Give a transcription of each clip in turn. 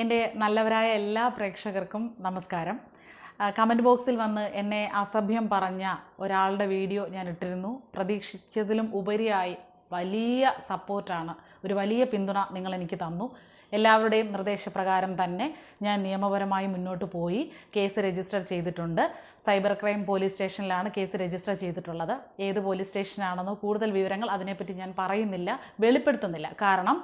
എന്റെ നല്ലവരായ എല്ലാ പ്രേക്ഷകർക്കും നമസ്കാരം. കമന്റ് ബോക്സിൽ വന്ന് എന്നെ അസഭ്യം പറഞ്ഞ ഒരാളുടെ വീഡിയോ ഞാൻ ഇട്ടിരുന്നു. പ്രതീക്ഷിച്ചതിലും ഉപരിയായി വലിയ സപ്പോർട്ടാണ് ഒരു വലിയ പിന്തുണ നിങ്ങൾ എനിക്ക് തന്നു. എല്ലാവരുടെയും നിർദ്ദേശപ്രകാരം തന്നെ ഞാൻ നിയമപരമായി മുന്നോട്ട് പോയി കേസ് രജിസ്റ്റർ ചെയ്തിട്ടുണ്ട്. സൈബർ ക്രൈം പോലീസ് സ്റ്റേഷനിലാണ് കേസ് രജിസ്റ്റർ ചെയ്തിട്ടുള്ളത്. ഏത് പോലീസ് സ്റ്റേഷനാണെന്നോ കൂടുതൽ വിവരങ്ങൾ അതിനെപ്പറ്റി ഞാൻ പറയുന്നില്ല വെളിപ്പെടുത്തുന്നില്ല. കാരണം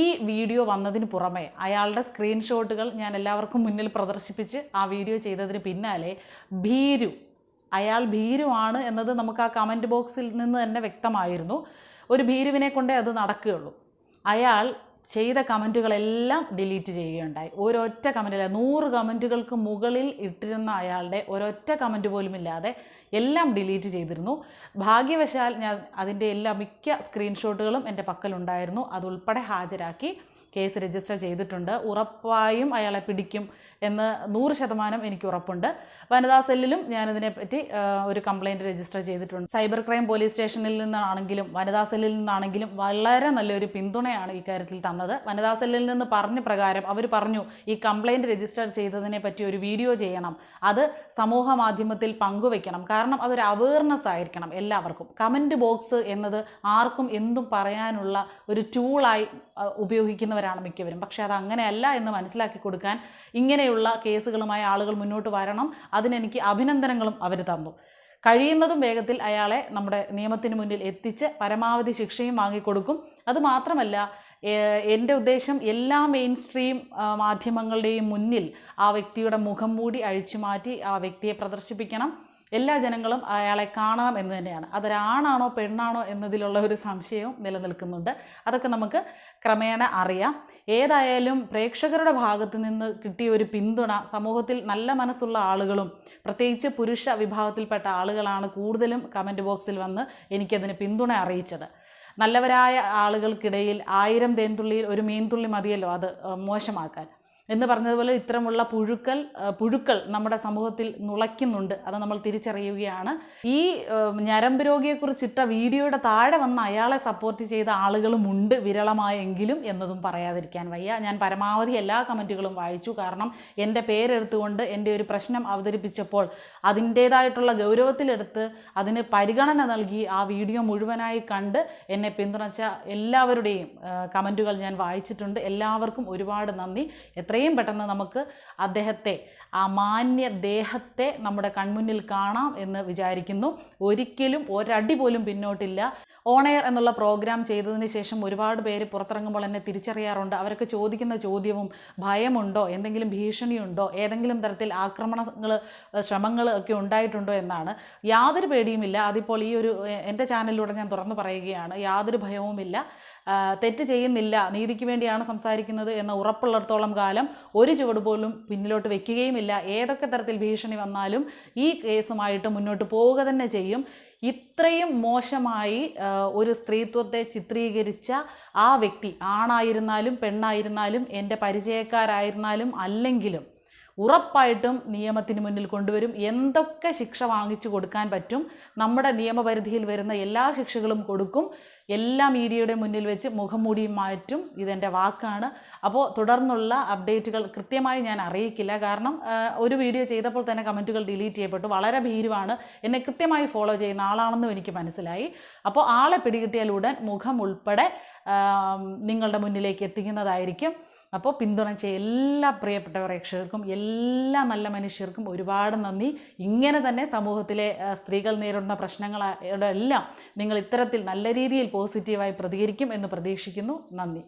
ഈ വീഡിയോ വന്നതിന് പുറമെ അയാളുടെ സ്ക്രീൻഷോട്ടുകൾ ഞാൻ എല്ലാവർക്കും മുന്നിൽ പ്രദർശിപ്പിച്ച് ആ വീഡിയോ ചെയ്തതിന് പിന്നാലെ ഭീരു അയാൾ ഭീരുവാണ് എന്നത് നമുക്ക് ആ കമന്റ് ബോക്സിൽ നിന്ന് തന്നെ വ്യക്തമായിരുന്നു. ഒരു ഭീരുവിനെ കൊണ്ടേ അത് നടക്കുകയുള്ളൂ. അയാൾ ചെയ്ത കമന്റുകളെല്ലാം ഡിലീറ്റ് ചെയ്യുകയുണ്ടായി. ഒരൊറ്റ കമന്റില്ല നൂറ് കമന്റുകൾക്ക് മുകളിൽ ഇട്ടിരുന്ന അയാളുടെ ഒരൊറ്റ കമന്റ് പോലും ഇല്ലാതെ എല്ലാം ഡിലീറ്റ് ചെയ്തിരുന്നു. ഭാഗ്യവശാൽ ഞാൻ അതിന്റെ എല്ലാ മിക്ക സ്ക്രീൻഷോട്ടുകളും എന്റെ പക്കലുണ്ടായിരുന്നു. അതുൾപ്പെടെ ഹാജരാക്കി. കേസ് രജിസ്റ്റർ ചെയ്തിട്ടുണ്ട്. ഉറപ്പായും അയാളെ പിടിക്കും എന്ന് നൂറ് ശതമാനം എനിക്ക് ഉറപ്പുണ്ട്. വനിതാ സെല്ലിലും ഞാനിതിനെപ്പറ്റി ഒരു കംപ്ലയിന്റ് രജിസ്റ്റർ ചെയ്തിട്ടുണ്ട്. സൈബർ ക്രൈം പോലീസ് സ്റ്റേഷനിൽ നിന്നാണെങ്കിലും വനിതാ സെല്ലിൽ നിന്നാണെങ്കിലും വളരെ നല്ലൊരു പിന്തുണയാണ് ഈ കാര്യത്തിൽ തന്നത്. വനിതാ സെല്ലിൽ നിന്ന് പറഞ്ഞ പ്രകാരം അവർ പറഞ്ഞു ഈ കംപ്ലയിന്റ് രജിസ്റ്റർ ചെയ്തതിനെ പറ്റി ഒരു വീഡിയോ ചെയ്യണം. അത് സമൂഹ മാധ്യമത്തിൽ പങ്കുവെക്കണം. കാരണം അതൊരു അവയർനെസ് ആയിരിക്കണം എല്ലാവർക്കും. കമന്റ് ബോക്സ് എന്നത് ആർക്കും എന്തും പറയാനുള്ള ഒരു ടൂളായി അഹ്, ഉപയോഗിക്കുന്നവരാണ് മിക്കവരും. പക്ഷേ അത് അങ്ങനെയല്ല എന്ന് മനസ്സിലാക്കി കൊടുക്കാൻ ഇങ്ങനെയുള്ള കേസുകളുമായി ആളുകൾ മുന്നോട്ട് വരണം. അതിനെനിക്ക് അഭിനന്ദനങ്ങളും അവർ തന്നു. കഴിയുന്നതും വേഗത്തിൽ അയാളെ നമ്മുടെ നിയമത്തിന് മുന്നിൽ എത്തിച്ച് പരമാവധി ശിക്ഷയും വാങ്ങിക്കൊടുക്കും. അതുമാത്രമല്ല എന്റെ ഉദ്ദേശം എല്ലാ മെയിൻ സ്ട്രീം മാധ്യമങ്ങളുടെയും മുന്നിൽ ആ വ്യക്തിയുടെ മുഖം മൂടി അഴിച്ചു മാറ്റി ആ വ്യക്തിയെ പ്രദർശിപ്പിക്കണം. എല്ലാ ജനങ്ങളും അയാളെ കാണണം എന്ന് തന്നെയാണ്. അതൊരാണാണോ പെണ്ണാണോ എന്നതിലുള്ള ഒരു സംശയവും നിലനിൽക്കുന്നുണ്ട്. അതൊക്കെ നമുക്ക് ക്രമേണ അറിയാം. ഏതായാലും പ്രേക്ഷകരുടെ ഭാഗത്ത് നിന്ന് കിട്ടിയ ഒരു പിന്തുണ സമൂഹത്തിൽ നല്ല മനസ്സുള്ള ആളുകളും പ്രത്യേകിച്ച് പുരുഷ വിഭാഗത്തിൽപ്പെട്ട ആളുകളാണ് കൂടുതലും കമന്റ് ബോക്സിൽ വന്ന് എനിക്കതിന് പിന്തുണ അറിയിച്ചത്. നല്ലവരായ ആളുകൾക്കിടയിൽ ആയിരം തേൻതുള്ളിയിൽ ഒരു മീൻതുള്ളി മതിയല്ലോ അത് മോശമാക്കാൻ. എന്ന് പറഞ്ഞതുപോലെ ഇത്തരമുള്ള പുഴുക്കൾ ഏഹ്, പുഴുക്കൾ നമ്മുടെ സമൂഹത്തിൽ നുളയ്ക്കുന്നുണ്ട്. അത് നമ്മൾ തിരിച്ചറിയുകയാണ്. ഈ ഞരമ്പ് രോഗിയെക്കുറിച്ചിട്ട വീഡിയോയുടെ താഴെ വന്ന അയാളെ സപ്പോർട്ട് ചെയ്ത ആളുകളുമുണ്ട് വിരളമായെങ്കിലും എന്നതും പറയാതിരിക്കാൻ വയ്യ. ഞാൻ പരമാവധി എല്ലാ കമന്റുകളും വായിച്ചു. കാരണം എന്റെ പേരെടുത്തുകൊണ്ട് എന്റെ ഒരു പ്രശ്നം അവതരിപ്പിച്ചപ്പോൾ അതിന്റേതായിട്ടുള്ള ഗൗരവത്തിലെടുത്ത് അതിന് പരിഗണന നൽകി ആ വീഡിയോ മുഴുവനായി കണ്ട് എന്നെ പിന്തുണച്ച എല്ലാവരുടെയും കമന്റുകൾ ഞാൻ വായിച്ചിട്ടുണ്ട്. എല്ലാവർക്കും ഒരുപാട് നന്ദി. എത്രയും പെട്ടെന്ന് നമുക്ക് അദ്ദേഹത്തെ ആ മാന്യ ദേഹത്തെ നമ്മുടെ കൺമുന്നിൽ കാണാം എന്ന് വിചാരിക്കുന്നു. ഒരിക്കലും ഒരടി പോലും പിന്നോട്ടില്ല. ഓണയർ എന്നുള്ള പ്രോഗ്രാം ചെയ്തതിന് ശേഷം ഒരുപാട് പേര് പുറത്തിറങ്ങുമ്പോൾ എന്നെ തിരിച്ചറിയാറുണ്ട്. അവരൊക്കെ ചോദിക്കുന്ന ചോദ്യവും ഭയമുണ്ടോ? എന്തെങ്കിലും ഭീഷണിയുണ്ടോ? ഏതെങ്കിലും തരത്തിൽ ആക്രമണങ്ങൾ ശ്രമങ്ങൾ ഒക്കെ ഉണ്ടായിട്ടുണ്ടോ എന്നാണ്. യാതൊരു പേടിയുമില്ല. അതിപ്പോൾ ഈ ഒരു എന്റെ ചാനലിലൂടെ ഞാൻ തുറന്നു പറയുകയാണ്. യാതൊരു ഭയവുമില്ല. തെറ്റ് ചെയ്യുന്നില്ല. നീതിക്ക് വേണ്ടിയാണ് സംസാരിക്കുന്നത് എന്ന ഉറപ്പുള്ളിടത്തോളം കാലം ഒരു ചുവട് പോലും പിന്നിലോട്ട് വെക്കുകയുമില്ല. ഏതൊക്കെ തരത്തിൽ ഭീഷണി വന്നാലും ഈ കേസുമായിട്ട് മുന്നോട്ട് പോവുക തന്നെ ചെയ്യും. ഇത്രയും മോശമായി ഒരു സ്ത്രീത്വത്തെ ചിത്രീകരിച്ച ആ വ്യക്തി ആണായിരുന്നാലും പെണ്ണായിരുന്നാലും എന്റെ പരിചയക്കാരായിരുന്നാലും അല്ലെങ്കിലും ഉറപ്പായിട്ടും നിയമത്തിന് മുന്നിൽ കൊണ്ടുവരും. എന്തൊക്കെ ശിക്ഷ വാങ്ങിച്ചു കൊടുക്കാൻ പറ്റും നമ്മുടെ നിയമപരിധിയിൽ വരുന്ന എല്ലാ ശിക്ഷകളും കൊടുക്കും. എല്ലാ മീഡിയയുടെ മുന്നിൽ വെച്ച് മുഖംമൂടി മാറ്റും ഇതെന്റെ വാക്കാണ്. അപ്പോൾ തുടർന്നുള്ള അപ്ഡേറ്റുകൾ കൃത്യമായി ഞാൻ അറിയിക്കില്ല. കാരണം ഒരു വീഡിയോ ചെയ്തപ്പോൾ തന്നെ കമന്റുകൾ ഡിലീറ്റ് ചെയ്യപ്പെട്ടു. വളരെ ഭീരുവാണ്. എന്നെ കൃത്യമായി ഫോളോ ചെയ്യുന്ന ആളാണെന്നും എനിക്ക് മനസ്സിലായി. അപ്പോൾ ആളെ പിടികിട്ടിയാൽ ഉടൻ മുഖം ഉൾപ്പെടെ നിങ്ങളുടെ മുന്നിലേക്ക് എത്തിക്കുന്നതായിരിക്കും. അപ്പോൾ പിന്തുണച്ച എല്ലാ പ്രിയപ്പെട്ട പ്രേക്ഷകർക്കും എല്ലാ നല്ല മനുഷ്യർക്കും ഒരുപാട് നന്ദി. ഇങ്ങനെ തന്നെ സമൂഹത്തിലെ സ്ത്രീകൾ നേരിടുന്ന പ്രശ്നങ്ങളുടെ എല്ലാം നിങ്ങൾ ഇത്തരത്തിൽ നല്ല രീതിയിൽ പോസിറ്റീവായി പ്രതികരിക്കും എന്ന് പ്രതീക്ഷിക്കുന്നു. നന്ദി.